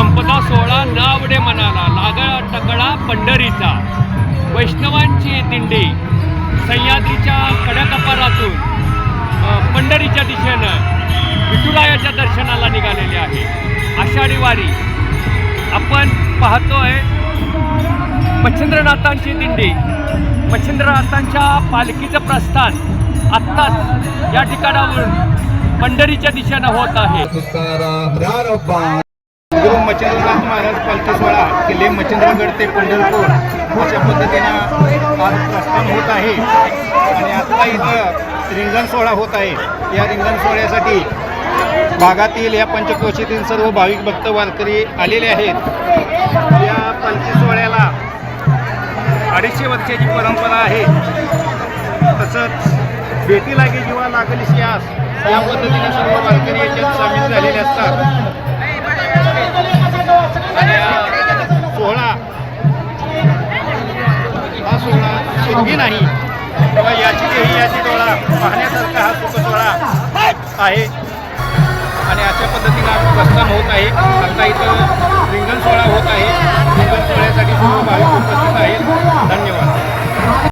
संपदा सोहळा नावडे मनाला लागळा टकळा पंढरीचा. वैष्णवांची दिंडी सह्याद्रीच्या कड्याकपारातून पंढरीच्या दिशेनं विठुरायाच्या दर्शनाला निघालेले आहे. आषाढी वारी. आपण पाहतोय मच्छिंद्रनाथांची दिंडी. मच्छिंद्रनाथांच्या पालखीचं प्रस्थान आत्ताच या ठिकाणावरून पंढरीच्या दिशेनं होत आहे. तो मच्छिंद्रनाथ महाराज पालखी सोहळा किल्ले मच्छिंद्रगड ते पंढरपूर अशा पद्धतीनं आज प्रस्थान होत आहे. आणि आत्ता इथं रिंगण सोहळा होत आहे. या रिंगण सोहळ्यासाठी भागातील या पंचक्रोशीतील सर्व भाविक भक्त वारकरी आलेले आहेत. या पालखी सोहळ्याला अडीचशे वर्षाची परंपरा आहे. तसंच भेटी लागे जीवा लागली आस या पद्धतीने सर्व वारकरी याच्यात सामील झालेले असतात. सोहळा सुरगी नाही. किंवा याची देही याची डोळा पाहण्यासारखा हा सुख सोहळा आहे. आणि अशा पद्धतीनं आज प्रस्थान होत आहे. आता इथं